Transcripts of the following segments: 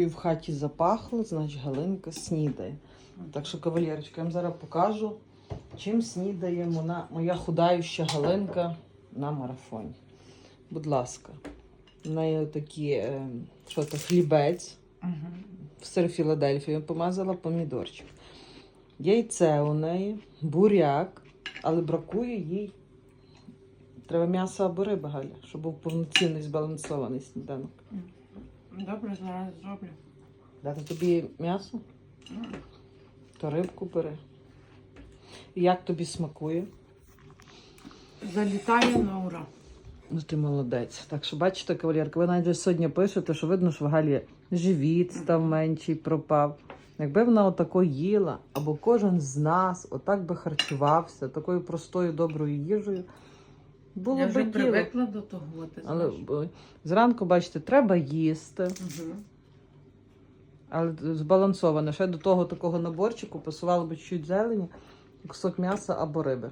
чую в хаті запахло, значить Галинка снідає. Так що, кавалерочка, я вам зараз покажу, чим снідає моя, моя худающа Галинка на марафоні. Будь ласка, в неї такі, е, що то, хлібець в сир Філадельфію помазала помідорчик. Яйце у неї, буряк, але бракує їй. Треба м'ясо або риба, Галя, щоб був повноцінний збалансований сніданок. Добре, зараз зроблю. Дати тобі м'ясо, то рибку бери. Як тобі смакує? Залітає на ура. Ну ти молодець. Так що бачите, кавалерка, ви навіть сьогодні пишете, що видно, що в Галі живіт став менший, пропав. Якби вона отако їла, або кожен з нас отак би харчувався, такою простою доброю їжею, було Я би вже діло. привикла до того. Ти Але знаєш. б- зранку, бачите, треба їсти, Мгм. але збалансовано. Ще до того такого наборчику пасувало би чуть зелені, кусок м'яса або риби,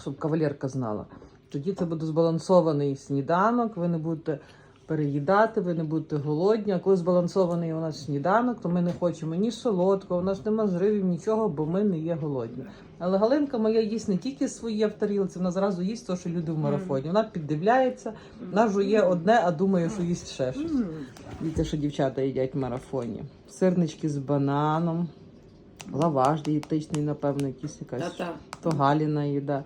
щоб кавалерка знала. Тоді це буде збалансований сніданок, ви не будете переїдати, ви не будете голодні. А коли збалансований у нас сніданок, то ми не хочемо ні солодкого, у нас нема зривів, нічого, бо ми не є голодні. Але Галинка моя їсть не тільки своє в тарілці, вона зразу їсть те, що люди в марафоні. Вона піддивляється, вона жує одне, а думає, що їсть ще щось. Те, що дівчата їдять в марафоні. Сирнички з бананом, лаваш дієтичний, напевно, якийсь якась. Та-та. То Галіна їда.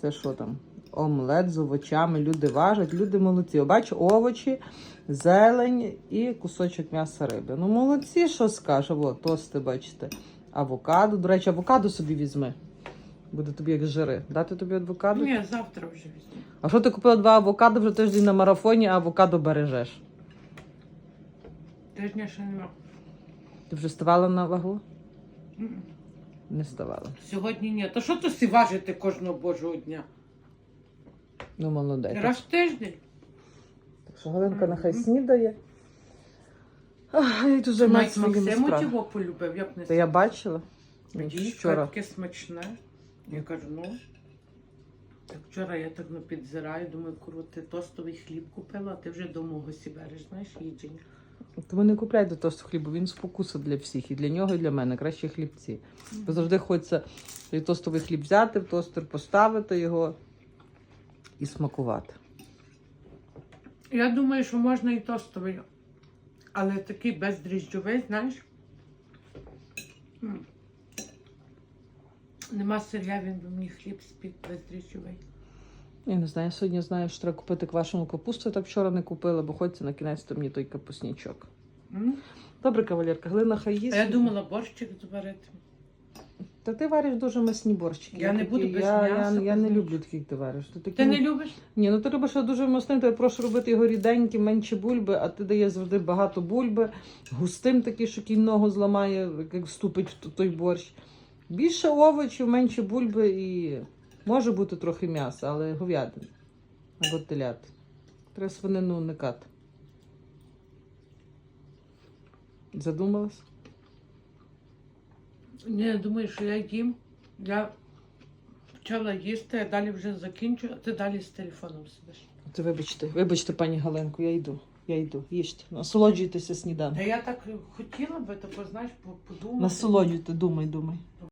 Це що там? Омлет з овочами. Люди важать, люди молодці. О, Бачу, овочі, зелень і кусочок м'яса риби. Ну, молодці, що скажу. О, тости, бачите. Авокадо. До речі, авокадо собі візьми. Буде тобі як жири. Дати тобі авокадо? Ні, завтра вже візьму. А що ти купила два авокадо вже тиждень на марафоні, а авокадо бережеш? Тижня ще нема. Ти вже ставала на вагу? Не ставала. Сьогодні ні. То що то всі важити кожного божого дня? Ну, молодець. Раз в тиждень. Так що Галинка нехай снідає. Ах, я йду займатися своїми Максиму справами. його полюбив, я б не Та я бачила. Він Вчора. таке смачне. Я кажу, ну. Так вчора я так ну, підзираю, думаю, курва, ти тостовий хліб купила, а ти вже до мого сі береш, знаєш, їдження. Тому не купляй до тосту хлібу, він спокуса для всіх, і для нього, і для мене. Краще хлібці. Бо завжди хочеться той тостовий хліб взяти, в тостер поставити його і смакувати. Я думаю, що можна і тостовий, але такий бездріжджовий, знаєш. Нема сиря, він би мені хліб спік бездріжджовий. Я не знаю, я сьогодні знаю, що треба купити квашену капусту, я так вчора не купила, бо хочеться на кінець то мені той капуснічок. М? Добре, кавалерка, Глина хай їсть. А я думала борщик зварити. Та ти вариш дуже масні борщики. Я не такі- буду без я, м'яса, Я, я не люблю такий ти вариш. Ти, такі, Ти не любиш? Ні, ну ти робиш дуже масним, то я прошу робити його ріденьким, менше бульби, а ти даєш завжди багато бульби, густим такий, що кінь ногу зламає, як вступить в той борщ. Більше овочів, менше бульби і може бути трохи м'яса, але говядини або телят. Треба свинину уникати. Задумалась? Я думаю, що я їм. Я почала їсти, а далі вже закінчу, а ти далі з телефоном сидиш. Це вибачте, вибачте, пані Галенко, я йду. Я йду. Їжте. Насолоджуйтеся сніданком. Та я так хотіла би, то знаєш, по- подумати. Насолоджуйте, думай, думай.